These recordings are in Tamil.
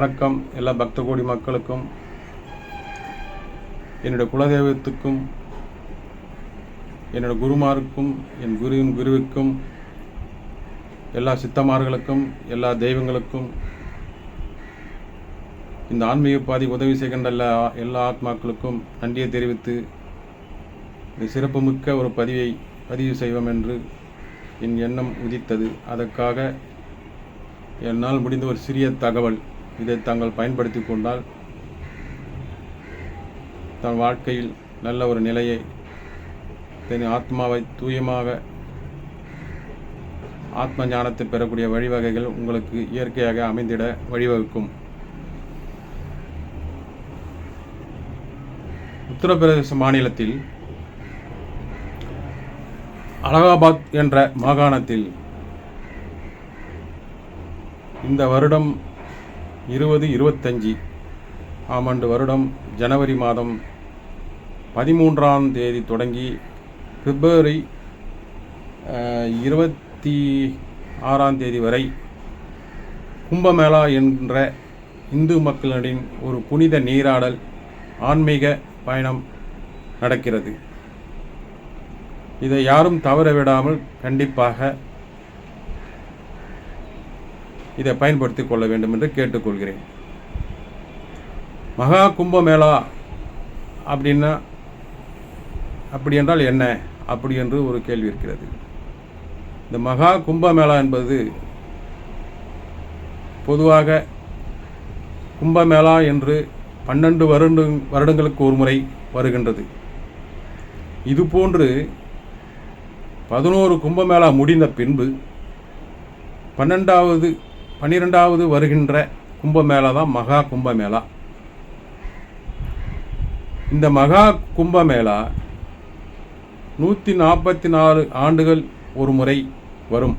வணக்கம் எல்லா பக்த கோடி மக்களுக்கும் என்னுடைய குலதெய்வத்துக்கும் என்னோட குருமாருக்கும் என் குருவின் குருவுக்கும் எல்லா சித்தமார்களுக்கும் எல்லா தெய்வங்களுக்கும் இந்த ஆன்மீக பாதி உதவி செய்கின்ற எல்லா எல்லா ஆத்மாக்களுக்கும் நன்றியை தெரிவித்து சிறப்புமிக்க ஒரு பதிவை பதிவு செய்வோம் என்று என் எண்ணம் உதித்தது. அதற்காக என்னால் முடிந்த ஒரு சிறிய தகவல். இதை தாங்கள் பயன்படுத்தி கொண்டால் தன் வாழ்க்கையில் நல்ல ஒரு நிலையை தன் ஆத்மாவை தூயமாக ஆத்ம ஞானத்தை பெறக்கூடிய வழிவகைகள் உங்களுக்கு இயற்கையாக அமைந்திட வழிவகுக்கும். உத்தரப்பிரதேச மாநிலத்தில் அலகாபாத் என்ற மாகாணத்தில் இந்த வருடம் இருபது இருபத்தஞ்சி ஆமாண்டு வருடம் ஜனவரி மாதம் பதிமூன்றாம் தேதி தொடங்கி பிப்ரவரி இருபத்தி ஆறாம் தேதி வரை கும்பமேளா என்ற இந்து மக்களின் ஒரு புனித நீராடல் ஆன்மீக பயணம் நடக்கிறது. இதை யாரும் தவற விடாமல் கண்டிப்பாக இதை பயன்படுத்தி கொள்ள வேண்டும் என்று கேட்டுக்கொள்கிறேன். மகா கும்பமேளா அப்படின்னா அப்படி என்றால் என்ன? அப்படி என்று ஒரு கேள்வி இருக்கிறது. இந்த மகா கும்பமேளா என்பது பொதுவாக கும்பமேளா என்று பன்னெண்டு வருட வருடங்களுக்கு ஒரு முறை வருகின்றது. இதுபோன்று பதினோரு கும்பமேளா முடிந்த பின்பு பன்னெண்டாவது பன்னிரெண்டாவது வருகின்ற கும்பமேளா தான் மகா கும்பமேளா. இந்த மகா கும்பமேளா நூற்றி நாற்பத்தி நாலு ஆண்டுகள் ஒரு முறை வரும்.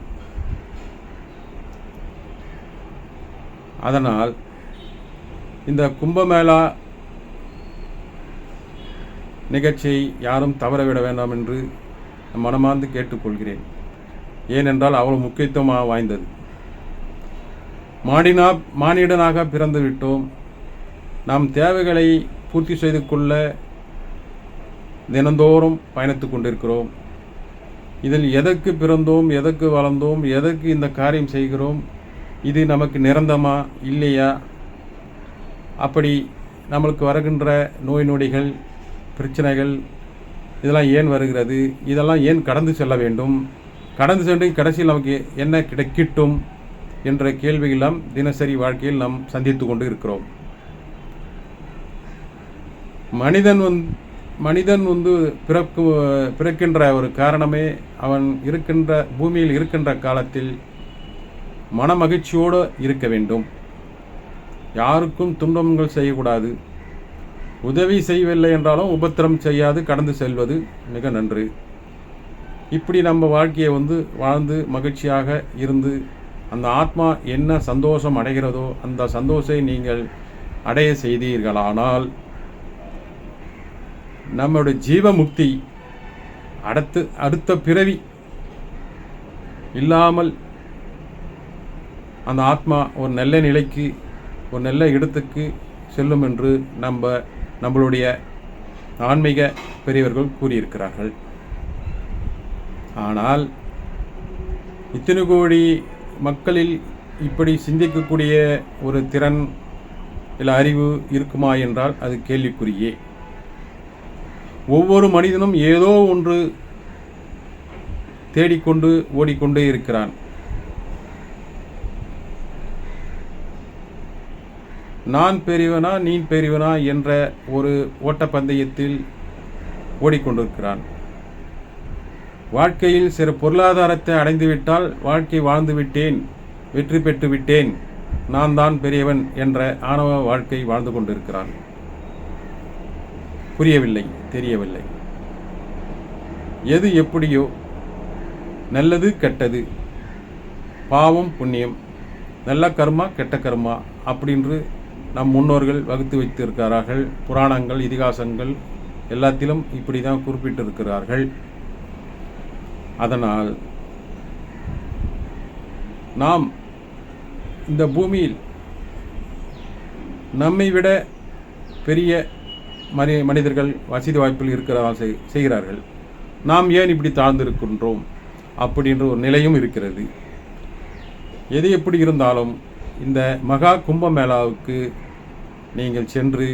அதனால் இந்த கும்பமேளா நிகழ்ச்சியை யாரும் தவறவிட வேண்டாம் என்று மனமார்ந்து கேட்டுக்கொள்கிறேன். ஏனென்றால் அவ்வளவு முக்கியத்துவமாக வாய்ந்தது. மாடினா மானிடனாக பிறந்து விட்டோம் நாம் தேவைகளை பூர்த்தி செய்து கொள்ள தினந்தோறும் பயணித்து கொண்டிருக்கிறோம். இதில் எதற்கு பிறந்தோம் எதற்கு வளர்ந்தோம் எதற்கு இந்த காரியம் செய்கிறோம் இது நமக்கு நிரந்தமா இல்லையா? அப்படி நம்மளுக்கு வருகின்ற நோய் நொடிகள் பிரச்சனைகள் இதெல்லாம் ஏன் வருகிறது? இதெல்லாம் ஏன் கடந்து செல்ல வேண்டும்? கடந்து சென்று கடைசியில் நமக்கு என்ன கிடைக்கிட்டும் என்ற கேள்வியெல்லாம் தினசரி வாழ்க்கையில் நாம் சந்தித்து கொண்டு இருக்கிறோம். மனிதன் வந் மனிதன் வந்து பிறக்கு பிறக்கின்ற ஒரு காரணமே அவன் இருக்கின்ற பூமியில் இருக்கின்ற காலத்தில் மனமகிழ்ச்சியோடு இருக்க வேண்டும். யாருக்கும் துன்பங்கள் செய்யக்கூடாது. உதவி செய்யவில்லை என்றாலும் உபத்திரம் செய்யாது கடந்து செல்வது மிக நன்று. இப்படி நம்ம வாழ்க்கையை வந்து வாழ்ந்து மகிழ்ச்சியாக இருந்து அந்த ஆத்மா என்ன சந்தோஷம் அடைகிறதோ அந்த சந்தோஷத்தை நீங்கள் அடைய செய்தீர்களானால் நம்முடைய ஜீவமுக்தி அடுத்து அடுத்த பிறவி இல்லாமல் அந்த ஆத்மா ஒரு நல்ல நிலைக்கு ஒரு நல்ல இடத்துக்கு செல்லும் என்று நம்ம நம்மளுடைய ஆன்மீக பெரியவர்கள் கூறியிருக்கிறார்கள். ஆனால் இத்தனை கோடி மக்களில் இப்படி சிந்திக்கக்கூடிய ஒரு திறன் இல்லை அறிவு இருக்குமா என்றால் அது கேள்விக்குறியே. ஒவ்வொரு மனிதனும் ஏதோ ஒன்று தேடிக்கொண்டு ஓடிக்கொண்டே இருக்கிறான். நான் பெரியவனா நீ பெரியவனா என்ற ஒரு ஓட்டப்பந்தயத்தில் ஓடிக்கொண்டிருக்கிறான். வாழ்க்கையில் சிறு பொருளாதாரத்தை அடைந்துவிட்டால் வாழ்க்கை வாழ்ந்துவிட்டேன் வெற்றி பெற்று விட்டேன் நான் தான் பெரியவன் என்ற ஆணவ வாழ்க்கை வாழ்ந்து கொண்டிருக்கிறான். புரியவில்லை தெரியவில்லை. எது எப்படியோ நல்லது கெட்டது. பாவம் புண்ணியம். நல்ல கர்மா கெட்ட கர்மா அப்படின்று நம் முன்னோர்கள் வகுத்து வைத்திருக்கிறார்கள். புராணங்கள் இதிகாசங்கள் எல்லாத்திலும் இப்படி தான் குறிப்பிட்டிருக்கிறார்கள். அதனால் நாம் இந்த பூமியில் நம்மை விட பெரிய மனி மனிதர்கள் வசதி வாய்ப்பில் இருக்கிறதா செய் செய்கிறார்கள். நாம் ஏன் இப்படி தாழ்ந்திருக்கின்றோம்? அப்படின்ற ஒரு நிலையும் இருக்கிறது. எது எப்படி இருந்தாலும் இந்த மகா கும்பமேளாவுக்கு நீங்கள் சென்று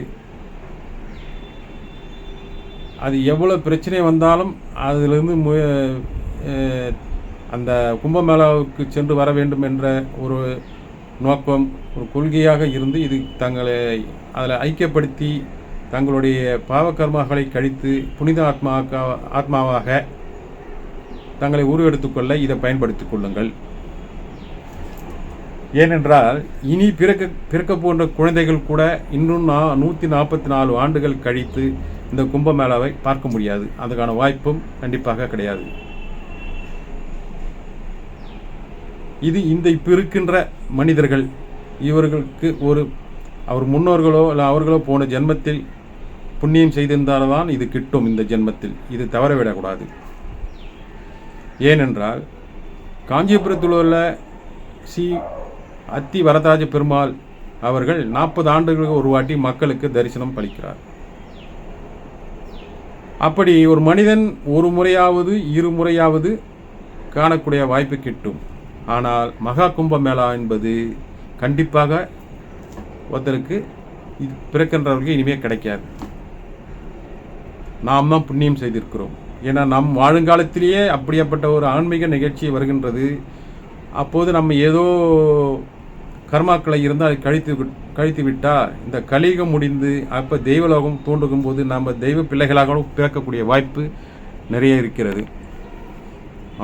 அது எவ்வளோ பிரச்சனை வந்தாலும் அதிலிருந்து மு அந்த கும்பமேளாவுக்கு சென்று வர வேண்டும் என்ற ஒரு நோக்கம் ஒரு கொள்கையாக இருந்து இது தங்களை அதில் ஐக்கியப்படுத்தி தங்களுடைய பாவக்கர்மாக்களை கழித்து புனித ஆத்மா ஆத்மாவாக தங்களை உருவெடுத்துக்கொள்ள இதை பயன்படுத்திக் கொள்ளுங்கள். ஏனென்றால் இனி பிறக்க பிறக்க போன்ற குழந்தைகள் கூட இன்னும் நா நூற்றி நாற்பத்தி நாலு ஆண்டுகள் கழித்து இந்த கும்பமேளாவை பார்க்க முடியாது. அதுக்கான வாய்ப்பும் கண்டிப்பாக கிடையாது. இது இந்த இப்போ இருக்கின்ற மனிதர்கள். இவர்களுக்கு ஒரு அவர் முன்னோர்களோ இல்லை அவர்களோ போன ஜென்மத்தில் புண்ணியம் செய்திருந்தால் தான் இது கிட்டும் இந்த ஜென்மத்தில். இது தவறவிடக்கூடாது. ஏனென்றால் காஞ்சிபுரத்தில் உள்ள சி. அத்தி வரதராஜ பெருமாள் அவர்கள் நாற்பது ஆண்டுகளுக்கு ஒரு வாட்டி மக்களுக்கு தரிசனம் பளிக்கிறார் அப்படி ஒரு மனிதன் ஒரு முறையாவது இரு முறையாவது காணக்கூடிய வாய்ப்பு கிட்டும். ஆனால் மகா கும்ப மேளா என்பது கண்டிப்பாக ஒருத்தருக்கு இது பிறக்கின்றவர்களுக்கு இனிமேல் கிடைக்காது. நாம் தான் புண்ணியம் செய்திருக்கிறோம். ஏன்னா நம் வாழுங்காலத்திலேயே அப்படியாப்பட்ட ஒரு ஆன்மீக நிகழ்ச்சி வருகின்றது. அப்போது நம்ம ஏதோ கர்மாக்களை இருந்தால் அதை கழித்து விட்- கழித்து விட்டால் இந்த கலியுகம் முடிந்து அப்போ தெய்வலோகம் தோன்றும் போது நம்ம தெய்வ பிள்ளைகளாகவும் பிறக்கக்கூடிய வாய்ப்பு நிறைய இருக்கிறது.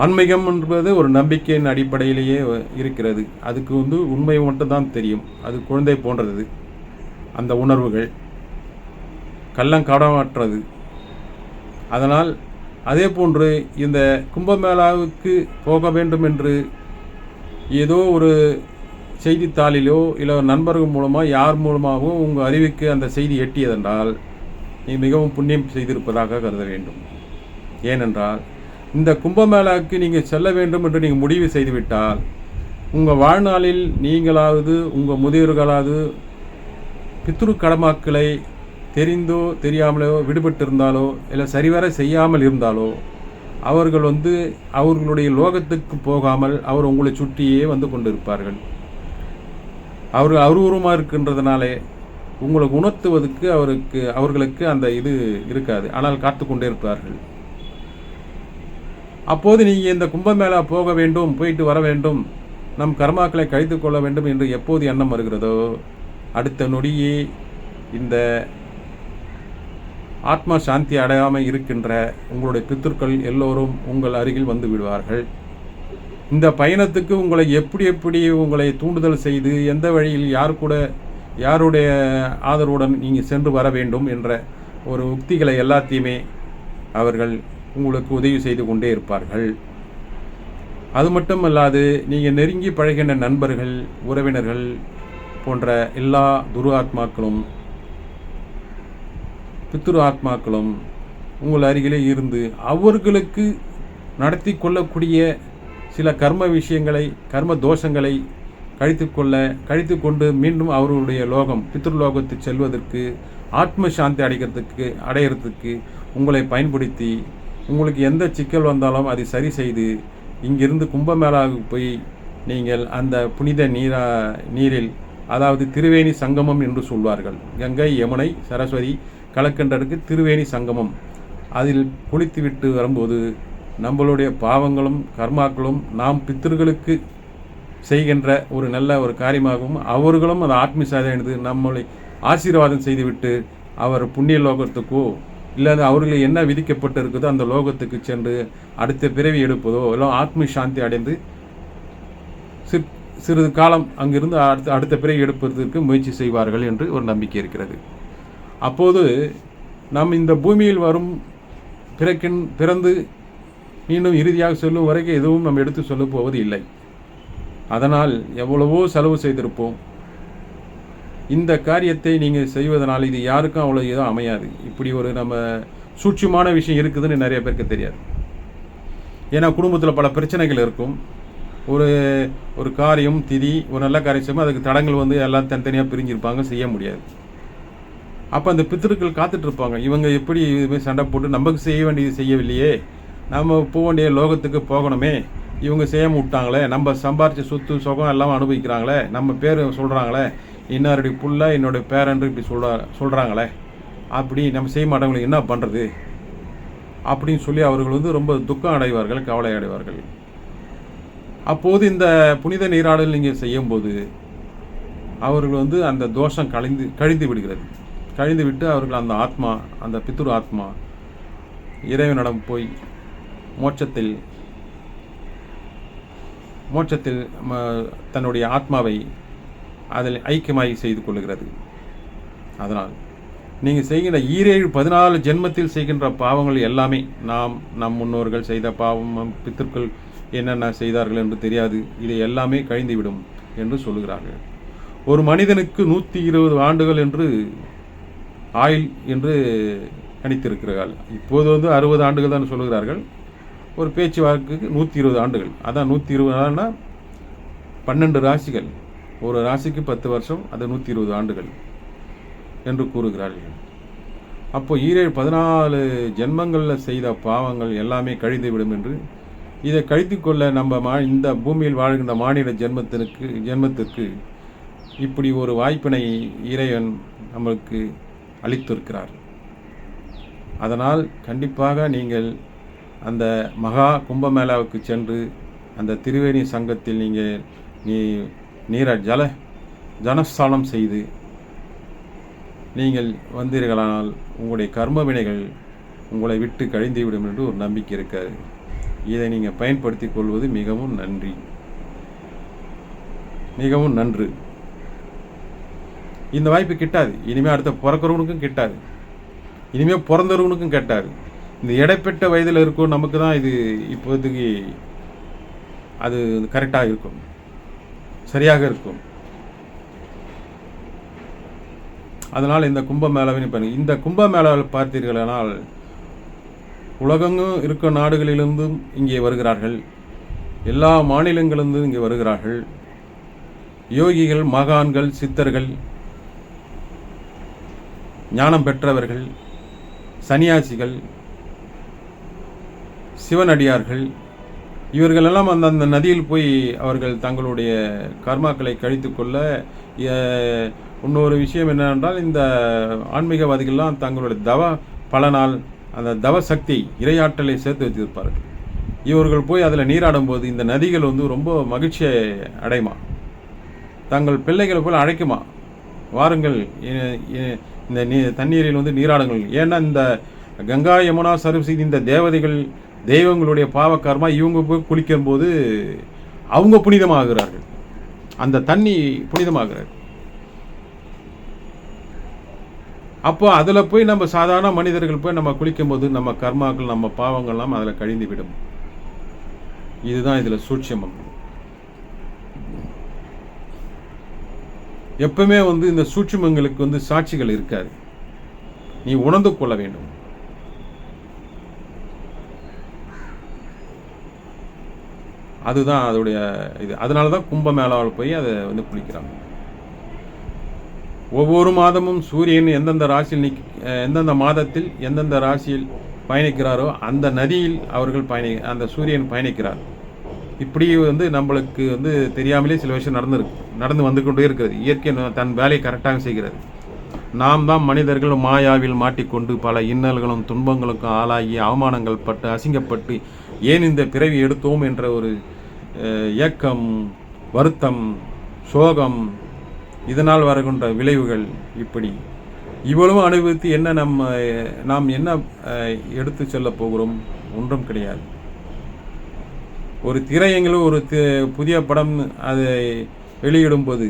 ஆன்மீகம் என்பது ஒரு நம்பிக்கையின் அடிப்படையிலேயே இருக்கிறது. அதுக்கு வந்து உண்மை மட்டும்தான் தெரியும். அது குழந்தை போன்றது அந்த உணர்வுகள். கள்ளங்காடமற்றது அதனால் அதே போன்று இந்த கும்பமேளாவுக்கு போக வேண்டும் என்று ஏதோ ஒரு செய்தித்தாளிலோ இல்லை நண்பர்கள் மூலமாக யார் மூலமாகவோ உங்கள் அறிவுக்கு அந்த செய்தி எட்டியதென்றால் நீ மிகவும் புண்ணியம் செய்திருப்பதாக கருத வேண்டும். ஏனென்றால் இந்த கும்பமேளாவுக்கு நீங்கள் செல்ல வேண்டும் என்று நீங்கள் முடிவு செய்துவிட்டால் உங்கள் வாழ்நாளில் நீங்களாவது உங்கள் முதியோர்களாவது பித்ரு கடமாக்களை தெரிந்தோ தெரியாமலோ விடுபட்டிருந்தாலோ இல்லை சரிவர செய்யாமல் இருந்தாலோ அவர்கள் வந்து அவர்களுடைய லோகத்துக்கு போகாமல் அவர் உங்களை சுற்றியே வந்து கொண்டிருப்பார்கள். அவர் அருவருமாக இருக்கின்றதுனாலே உங்களை உணர்த்துவதற்கு அவருக்கு அவர்களுக்கு அந்த இது இருக்காது. ஆனால் காத்து கொண்டே இருப்பார்கள். அப்போது நீங்கள் இந்த கும்பமேளா போக வேண்டும் போயிட்டு வர வேண்டும். நம் கர்மாக்களை கழித்து கொள்ள வேண்டும் என்று எப்போது எண்ணம் வருகிறதோ அடுத்த நொடியே இந்த ஆத்மா சாந்தி அடையாமல் இருக்கின்ற உங்களுடைய பித்தர்கள் எல்லோரும் உங்கள் அருகில் வந்து விடுவார்கள். இந்த பயணத்துக்கு உங்களை எப்படி எப்படி உங்களை தூண்டுதல் செய்து எந்த வழியில் யார் கூட யாருடைய ஆதரவுடன் நீங்கள் சென்று வர வேண்டும் என்ற ஒரு உக்திகளை எல்லாத்தையுமே அவர்கள் உங்களுக்கு உதவி செய்து கொண்டே இருப்பார்கள். அது மட்டுமல்லாது நீங்கள் நெருங்கி பழகின்ற நண்பர்கள் உறவினர்கள் போன்ற எல்லா துரு ஆத்மாக்களும் பித்ரு ஆத்மாக்களும் உங்கள் அருகிலே இருந்து அவர்களுக்கு நடத்தி கொள்ளக்கூடிய சில கர்ம விஷயங்களை கர்ம தோஷங்களை கழித்து கொள்ள கழித்து கொண்டு மீண்டும் அவர்களுடைய லோகம் பித்ருலோகத்துக்கு செல்வதற்கு ஆத்ம சாந்தி அடைகிறதுக்கு அடையிறதுக்கு உங்களை பயன்படுத்தி உங்களுக்கு எந்த சிக்கல் வந்தாலும் அதை சரி செய்து இங்கிருந்து கும்பமேளாவுக்கு போய் நீங்கள் அந்த புனித நீரா நீரில் அதாவது திருவேணி சங்கமம் என்று சொல்வார்கள். கங்கை யமுனை சரஸ்வதி கலக்கின்றதுக்கு திருவேணி சங்கமம். அதில் குளித்துவிட்டு வரும்போது நம்மளுடைய பாவங்களும் கர்மாக்களும் நாம் பித்தர்களுக்கு செய்கின்ற ஒரு நல்ல ஒரு காரியமாகவும் அவர்களும் அந்த ஆத்மீசாதை அடைந்து நம்மளை ஆசீர்வாதம் செய்துவிட்டு அவர் புண்ணிய லோகத்துக்கோ இல்லை அவர்கள் என்ன விதிக்கப்பட்டு இருக்குதோ அந்த லோகத்துக்கு சென்று அடுத்த பிறவி எடுப்பதோ இல்லை ஆத்ம சாந்தி அடைந்து சிற் சிறிது காலம் அங்கிருந்து அடுத்த அடுத்த பிறவி எடுப்பதற்கு முயற்சி செய்வார்கள் என்று ஒரு நம்பிக்கை இருக்கிறது. அப்போது நாம் இந்த பூமியில் வரும் பிறக்கின் பிறந்து மீண்டும் இறுதியாக சொல்லும் வரைக்கும் எதுவும் நம்ம எடுத்து சொல்லப் போவது இல்லை. அதனால் எவ்வளவோ செலவு செய்திருப்போம். இந்த காரியத்தை நீங்கள் செய்வதனால் இது யாருக்கும் அவ்வளோ இதாக அமையாது. இப்படி ஒரு நம்ம சூட்சியமான விஷயம் இருக்குதுன்னு நிறைய பேருக்கு தெரியாது. ஏன்னா குடும்பத்தில் பல பிரச்சனைகள் இருக்கும். ஒரு ஒரு காரியம் திதி ஒரு நல்ல காரியம் செய்யும்போது அதுக்கு தடங்கள் வந்து எல்லாம் தனித்தனியாக பிரிஞ்சிருப்பாங்க செய்ய முடியாது. அப்போ அந்த பித்திருக்கள் காத்துட்ருப்பாங்க இவங்க எப்படி இதுமாதிரி சண்டை போட்டு நமக்கு செய்ய வேண்டியது செய்யவில்லையே? நம்ம போக வேண்டிய லோகத்துக்கு போகணுமே. இவங்க செய்யாமல் விட்டாங்களே. நம்ம சம்பாரித்த சொத்து சுகம் எல்லாம் அனுபவிக்கிறாங்களே. நம்ம பேர் சொல்கிறாங்களே இன்னாருடைய புள்ள என்னுடைய பேரன்று இப்படி சொல்கிற சொல்கிறாங்களே அப்படி நம்ம செய்ய மாட்டவங்களுக்கு என்ன பண்ணுறது அப்படின்னு சொல்லி அவர்கள் வந்து ரொம்ப துக்கம் அடைவார்கள் கவலை அடைவார்கள். அப்போது இந்த புனித நீராடல் நீங்கள் செய்யும்போது அவர்கள் வந்து அந்த தோஷம் கழிந்து கழிந்து விடுகிறது. கழிந்து விட்டு அவர்கள் அந்த ஆத்மா அந்த பித்ரு ஆத்மா இறைவனிடம் போய் மோட்சத்தில் மோட்சத்தில் ம- தன்னுடைய ஆத்மாவை அதில் ஐக்கியமாய் செய்து கொள்ளுகிறது. அதனால் நீங்கள் செய்கின்ற ஈரேழு பதினாலு ஜென்மத்தில் செய்கின்ற பாவங்கள் எல்லாமே நாம் நம் முன்னோர்கள் செய்த பாவம் நம் பித்தர்கள் என்னென்ன செய்தார்கள் என்று தெரியாது. இதை எல்லாமே கழிந்துவிடும் என்று சொல்லுகிறார்கள். ஒரு மனிதனுக்கு நூற்றி இருபது ஆண்டுகள் என்று ஆயுள் என்று கணித்திருக்கிறார்கள். இப்போது வந்து அறுபது ஆண்டுகள் தான் சொல்லுகிறார்கள். ஒரு பேச்சு வாக்குக்கு நூற்றி இருபது ஆண்டுகள். அதான் நூற்றி இருபது ஆண்டுனா பன்னெண்டு ராசிகள். ஒரு ராசிக்கு பத்து வருஷம் அது நூற்றி இருபது ஆண்டுகள் என்று கூறுகிறார்கள். அப்போ ஈரேழு பதினாலு ஜென்மங்களில் செய்த பாவங்கள் எல்லாமே கழிந்துவிடும் என்று இதை கழித்து கொள்ள நம்ம மா இந்த பூமியில் வாழ்கின்ற மாநில ஜென்மத்திற்கு ஜென்மத்திற்கு இப்படி ஒரு வாய்ப்பினை இறைவன் நம்மளுக்கு அளித்திருக்கிறார். அதனால் கண்டிப்பாக நீங்கள் அந்த மகா கும்பமேளாவுக்கு சென்று அந்த திருவேணி சங்கத்தில் நீங்கள் நீ நீரை ஜல ஜனஸ்தானம் செய்து நீங்கள் வந்தீர்களானால் உங்களுடைய கர்ம வினைகள் உங்களை விட்டு கழிந்துவிடும் என்று ஒரு நம்பிக்கை இருக்காது. இதை நீங்கள் பயன்படுத்திக் கொள்வது மிகவும் நன்றி. மிகவும் நன்று. இந்த வாய்ப்பு கிட்டாது. இனிமேல் அடுத்த பிறக்கிறவனுக்கும் கிட்டாது. இனிமேல் பிறந்தவனுக்கும் கிட்டாது இந்த இடைப்பெற்ற வயதில் இருக்கும் நமக்கு தான் இது இப்போதைக்கு அது கரெக்டாக இருக்கும். சரியாக இருக்கும். அதனால் இந்த கும்பமேளாவின் இப்போ இந்த கும்பமேளாவில் பார்த்தீர்களானால் உலகெங்கும் இருக்க நாடுகளிலிருந்தும் இங்கே வருகிறார்கள். எல்லா மாநிலங்களிலிருந்தும் இங்கே வருகிறார்கள். யோகிகள் மகான்கள் சித்தர்கள் ஞானம் பெற்றவர்கள் சன்னியாசிகள் சிவனடியார்கள் இவர்களெல்லாம் அந்த அந்த நதியில் போய் அவர்கள் தங்களுடைய கர்மாக்களை கழித்துக்கொள்ள கொள்ள இன்னொரு விஷயம் என்னவென்றால் இந்த ஆன்மீகவாதிகள்லாம் தங்களுடைய தவ பலனால் அந்த தவ சக்தி இரையாற்றலை சேர்த்து வச்சிருப்பார்கள் இவர்கள் போய் அதில் நீராடும்போது இந்த நதிகள் வந்து ரொம்ப மகிழ்ச்சியை அடையுமா? தங்கள் பிள்ளைகளை போல் அழைக்குமா? வாருங்கள் இந்த நீ தண்ணீரில் வந்து நீராடுங்கள். ஏன்னா இந்த கங்கா யமுனா சரஸ்வதி இந்த தேவதைகள் தெய்வங்களுடைய பாவக்கர்மா இவங்க போய் குளிக்கும்போது அவங்க புனிதமாகிறார்கள். அந்த தண்ணி புனிதமாகிறது அப்போ அதில் போய் நம்ம சாதாரண மனிதர்கள் போய் நம்ம குளிக்கும்போது நம்ம கர்மாக்கள் நம்ம பாவங்கள்லாம் அதில் கழிந்து விடும். இதுதான் இதில் சூட்சமம். எப்பவுமே வந்து இந்த சூட்சமங்களுக்கு வந்து சாட்சிகள் இருக்காது. நீ உணர்ந்து கொள்ள வேண்டும். அதுதான் அதோடைய இது. அதனால தான் கும்பமேளாவில் போய் அதை வந்து குளிக்கிறாங்க. ஒவ்வொரு மாதமும் சூரியன் எந்தெந்த ராசியில் நிக் எந்தெந்த மாதத்தில் எந்தெந்த ராசியில் பயணிக்கிறாரோ அந்த நதியில் அவர்கள் பயணி அந்த சூரியன் பயணிக்கிறார். இப்படி வந்து நம்மளுக்கு வந்து தெரியாமலே சில விஷயம் நடந்திருக்கு நடந்து வந்து கொண்டே இருக்கிறது. இயற்கை தன் வேலையை கரெக்டாக செய்கிறது. நாம் தான் மனிதர்கள் மாயாவில் மாட்டிக்கொண்டு பல இன்னல்களும் துன்பங்களுக்கும் ஆளாகி அவமானங்கள் பட்டு அசிங்கப்பட்டு ஏன் இந்த பிறவி எடுத்தோம் என்ற ஒரு இயக்கம் ஏக்கம் வருத்தம் சோகம் இதனால் வருகின்ற விளைவுகள் இப்படி. இவ்வளவு அனுபவித்து என்ன நம்ம நாம் என்ன எடுத்து செல்ல போகிறோம்? ஒன்றும் கிடையாது. ஒரு திரையங்களும் ஒரு புதிய படம் அதை வெளியிடும்போது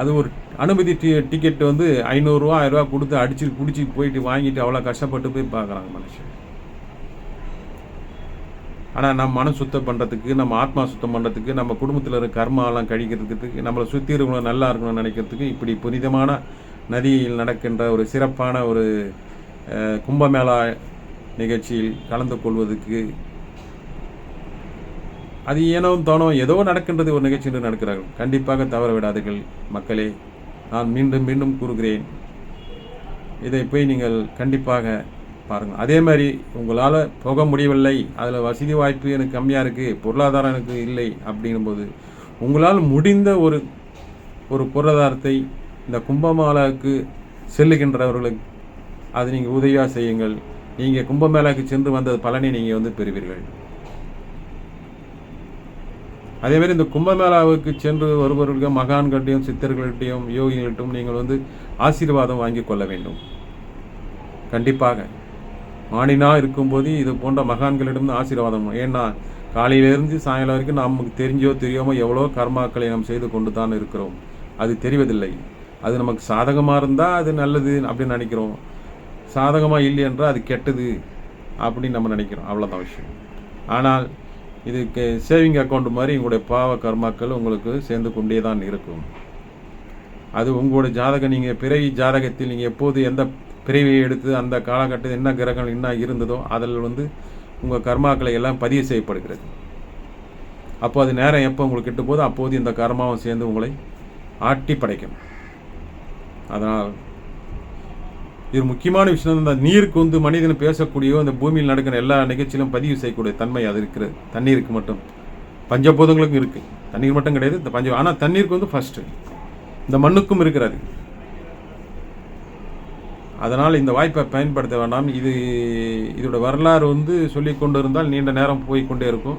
அது ஒரு அனுமதி டி டிக்கெட் வந்து ஐநூறுரூவா ஆயிரரூவா கொடுத்து அடிச்சு பிடிச்சி போயிட்டு வாங்கிட்டு அவ்வளோ கஷ்டப்பட்டு போய் பார்க்குறாங்க மனுஷன். ஆனால் நம்ம மனம் சுத்தம் பண்ணுறதுக்கு நம்ம ஆத்மா சுத்தம் பண்ணுறதுக்கு நம்ம குடும்பத்தில் இருக்க கர்மாலாம் கழிக்கிறதுக்கு நம்மளை சுற்றி இருக்கணும் நல்லா இருக்கணும்னு நினைக்கிறதுக்கு இப்படி புனிதமான நதியில் நடக்கின்ற ஒரு சிறப்பான ஒரு கும்பமேளா நிகழ்ச்சியில் கலந்து கொள்வதற்கு அது ஏனோ தானோ ஏதோ நடக்கின்றது ஒரு நிகழ்ச்சி என்று நடக்கிறார்கள் கண்டிப்பாக தவற விடாதீர்கள் மக்களே. நான் மீண்டும் மீண்டும் கூறுகிறேன். இதை போய் நீங்கள் கண்டிப்பாக பாருங்கள் அதே மாதிரி உங்களால் போக முடியவில்லை. அதில் வசதி வாய்ப்பு எனக்கு கம்மியாக இருக்குது பொருளாதாரம் எனக்கு இல்லை அப்படிங்கும்போது உங்களால் முடிந்த ஒரு ஒரு பொருளாதாரத்தை இந்த கும்பமேளாவுக்கு செல்லுகின்றவர்களுக்கு அது நீங்கள் உதவியாக செய்யுங்கள். நீங்கள் கும்பமேளாவுக்கு சென்று வந்த பலனை நீங்கள் வந்து பெறுவீர்கள். அதேமாதிரி இந்த கும்பமேளாவுக்கு சென்று வருபவர்களுக்கு மகான்கள்ட்டையும் சித்தர்கள்ட்டையும் யோகிகள்ட்டையும் நீங்கள் வந்து ஆசீர்வாதம் வாங்கி கொள்ள வேண்டும். கண்டிப்பாக. மானினா இருக்கும்போது இது போன்ற மகான்களிடம் ஆசீர்வாதம். ஏன்னா காலையிலிருந்து சாயங்காலம் வரைக்கும் நமக்கு தெரிஞ்சோ தெரியாமோ எவ்வளோ கர்மாக்களை நாம் செய்து கொண்டு தான் இருக்கிறோம். அது தெரிவதில்லை. அது நமக்கு சாதகமாக இருந்தால் அது நல்லது அப்படின்னு நினைக்கிறோம். சாதகமாக இல்லை என்றால் அது கெட்டது அப்படின்னு நம்ம நினைக்கிறோம். அவ்வளோதான் விஷயம். ஆனால் இதுக்கு சேவிங் அக்கௌண்ட் மாதிரி உங்களுடைய பாவ கர்மாக்கள் உங்களுக்கு சேர்ந்து கொண்டே தான் இருக்கும். அது உங்களோட ஜாதகம். நீங்கள் பிறவி ஜாதகத்தில் நீங்கள் எப்போது எந்த பிறவியை எடுத்து அந்த காலகட்டத்தில் என்ன கிரகங்கள் என்ன இருந்ததோ அதில் வந்து உங்கள் கர்மாக்களை எல்லாம் பதிவு செய்யப்படுகிறது. அப்போ அது நேரம் எப்போ உங்களுக்கு கிட்ட போதோ அப்போது இந்த கர்மாவும் சேர்ந்து உங்களை ஆட்டி படைக்கும். அதனால் இது முக்கியமான விஷயம் இந்த நீருக்கு வந்து மனிதன் பேசக்கூடிய இந்த பூமியில் நடக்கிற எல்லா நிகழ்ச்சியிலும் பதிவு செய்யக்கூடிய தன்மை அது இருக்கிறது. தண்ணீருக்கு மட்டும். பஞ்சபூதங்களுக்கும் இருக்குது தண்ணீர் மட்டும் கிடையாது இந்த பஞ்ச ஆனால் தண்ணீருக்கு வந்து ஃபஸ்ட்டு இந்த மண்ணுக்கும் இருக்கிறது. அதனால் இந்த வாய்ப்பை பயன்படுத்த வேண்டாம். இது இதோட வரலாறு வந்து சொல்லி கொண்டு இருந்தால் நீண்ட நேரம் போய் கொண்டே இருக்கும்.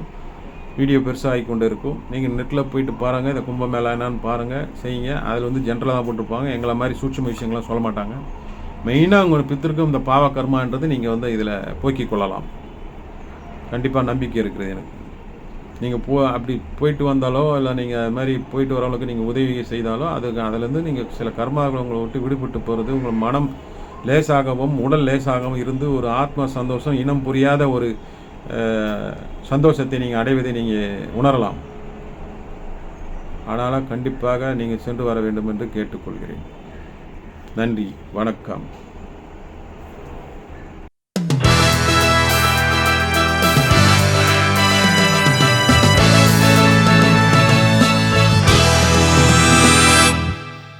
வீடியோ பெருசாக ஆகி இருக்கும். நீங்கள் நெட்டில் போயிட்டு பாருங்கள் இந்த கும்பமேளா என்னான்னு பாருங்கள் செய்யுங்க. அதில் வந்து ஜென்ரலாக தான் போட்டிருப்பாங்க. எங்களை மாதிரி சூட்சம விஷயங்கள்லாம் சொல்ல மாட்டாங்க. மெயினாக உங்கள் பித்திருக்கும் இந்த பாவ கர்மான்றது நீங்கள் வந்து இதில் போக்கிக் கொள்ளலாம். கண்டிப்பாக நம்பிக்கை இருக்கிறது எனக்கு. நீங்கள் போ அப்படி போயிட்டு வந்தாலோ இல்லை நீங்கள் அது மாதிரி போயிட்டு வரவங்களுக்கு நீங்கள் உதவி செய்தாலோ அதுக்கு அதிலேருந்து நீங்கள் சில கர்மாக்களை உங்களை விட்டு விடுபட்டு போகிறது உங்கள் மனம் லேசாகவும் உடல் லேசாகவும் இருந்து ஒரு ஆத்ம சந்தோஷம் இனம் புரியாத ஒரு சந்தோஷத்தை நீங்கள் அடைவதை நீங்கள் உணரலாம். ஆனால் கண்டிப்பாக நீங்கள் சென்று வர வேண்டும் என்று கேட்டுக்கொள்கிறேன். நன்றி வணக்கம்.